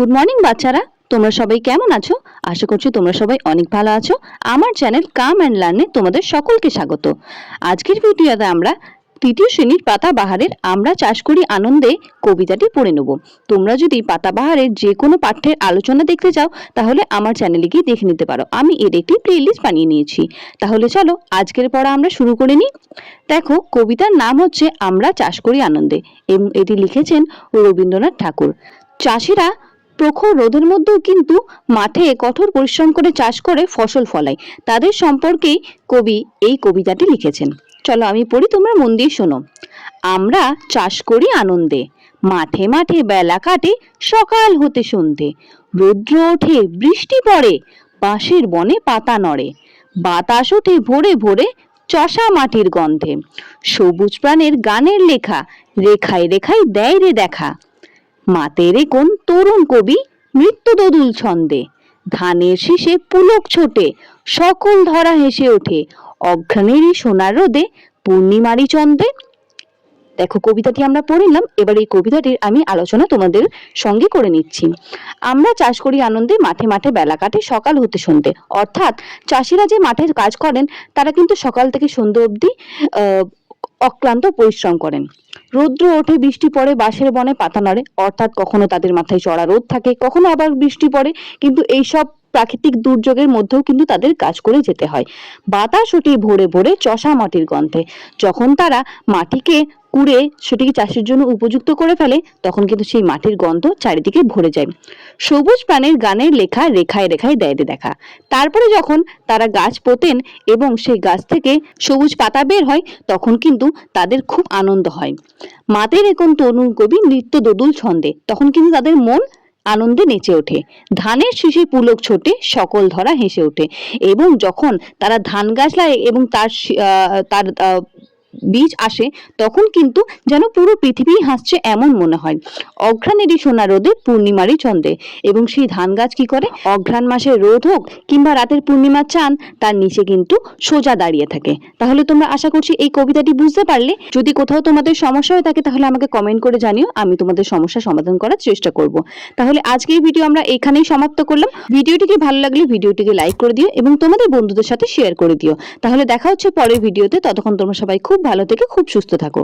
Good morning বাচ্চারা। তোমরা সবাই কেমন আছো? আশা করছি তোমরা সবাই অনেক ভালো আছো। আমার চ্যানেল কাম অ্যান্ড লার্নে তোমাদের সকলকে স্বাগত। আজকের ভিডিওতে আমরা তৃতীয় শ্রেণির পাতাবাহারের আমরা চাষ করি আনন্দে কবিতাটি পড়ে নেব। তোমরা যদি পাতাবাহারের যে কোনো পাঠ্যের আলোচনা দেখতে চাও, তাহলে আমার চ্যানেলে গিয়ে দেখে নিতে পারো। আমি এর একটি প্লেলিস্ট বানিয়ে নিয়েছি। তাহলে চলো, আজকের পড়া আমরা শুরু করে নিই। দেখো, কবিতার নাম হচ্ছে আমরা চাষ করি আনন্দে। এবং এটি লিখেছেন রবীন্দ্রনাথ ঠাকুর। চাষিরা প্রখর রোদের মধ্যেও কিন্তু মাঠে কঠোর পরিশ্রম করে চাষ করে ফসল ফলায়। তাদের সম্পর্কেই কবি এই কবিতাটি লিখেছেন। চলো আমি পড়ি, তোমরা মন দিয়ে শোনো। আমরা চাষ করি আনন্দে, মাঠে মাঠে বেলা কাটে সকাল হতে সন্ধে। রৌদ্র ওঠে, বৃষ্টি পড়ে, বাঁশের বনে পাতা নড়ে। বাতাস ওঠে ভোরে ভোরে চষা মাটির গন্ধে। সবুজ প্রাণের গানের লেখা, রেখায় রেখায় দেয় রে দেখা। মাতেরে কোন তরুণ কবি মৃত্যুদদুল ছন্দে। ধানের শীষে পুলক ছোটে, সকল ধরা হেসে ওঠে অঘ্রাণেরই সোনার রোদে পূর্ণিমারি চন্দ্রে দেখো কবিতাটি আমরা পড়লাম এবার এই কবিতাটির আমি আলোচনা তোমাদের সঙ্গে করে নিচ্ছি। আমরা চাষ করি আনন্দে, মাঠে মাঠে বেলা কাটে, সকাল হতে সন্ধে। অর্থাৎ চাষিরা যে মাঠের কাজ করেন, তারা কিন্তু সকাল থেকে সন্ধ্যে অবধি অক্লান্ত পরিশ্রম করেন। রৌদ্র ওঠে, বৃষ্টি পড়ে, বাঁশের বনে পাতা নড়ে। অর্থাৎ কখনো তাদের মাথায় চড়া রোদ থাকে, কখনো আবার বৃষ্টি পড়ে। কিন্তু এইসব প্রাকৃতিক দুর্যোগের মধ্যেও কিন্তু তাদের কাজ করে যেতে হয়। বাতাস ওঠে ভোরে ভোরে চষা মাটির গন্ধে। যখন তারা মাটিকে কুড়ে সেটিকে চাষের জন্য উপযুক্ত করে ফেলে, তখন কিন্তু সেই মাটির গন্ধ চারিদিকে ভরে যায়। সবুজ প্রাণের গানের লেখা রেখায় রেখায় দেয় দেখা। তারপরে যখন তারা গাছ পোতেন এবং সেই গাছ থেকে সবুজ পাতা বের হয়, তখন কিন্তু তাদের খুব আনন্দ হয়। মাতের এখন তরুণ কবি নৃত্য দোদুল ছন্দে। তখন কিন্তু তাদের মন আনন্দে নেচে ওঠে। ধানের শীষে পুলক ছোটে, সকল ধরা হেসে ওঠে। এবং যখন তারা ধান গাছ লাগে এবং তার তার বীজ আসে, তখন কিন্তু যেন পুরো পৃথিবী হাসছে এমন মনে হয়। অঘ্রাণেরই সোনা রোদে পূর্ণিমারই চন্দ্রে, এবং সেই ধান গাছ কি করে? অঘ্রাণ মাসের রোদ হোক কিংবা রাতের পূর্ণিমার চাঁদ, তার নিচে কিন্তু সোজা দাঁড়িয়ে থাকে। তাহলে তোমরা আশা করছি এই কবিতাটি বুঝতে পারলে। যদি কোথাও তোমাদের সমস্যা হয়ে থাকে, তাহলে আমাকে কমেন্ট করে জানিও। আমি তোমাদের সমস্যা সমাধান করার চেষ্টা করব। তাহলে আজকে এই ভিডিও আমরা এখানেই সমাপ্ত করলাম। ভিডিওটিকে ভালো লাগলে ভিডিওটিকে লাইক করে দিও এবং তোমাদের বন্ধুদের সাথে শেয়ার করে দিও। তাহলে দেখা হচ্ছে পরের ভিডিওতে ততক্ষণ তোমরা সবাই খুব ভালো থেকে খুব সুস্থ থাকো।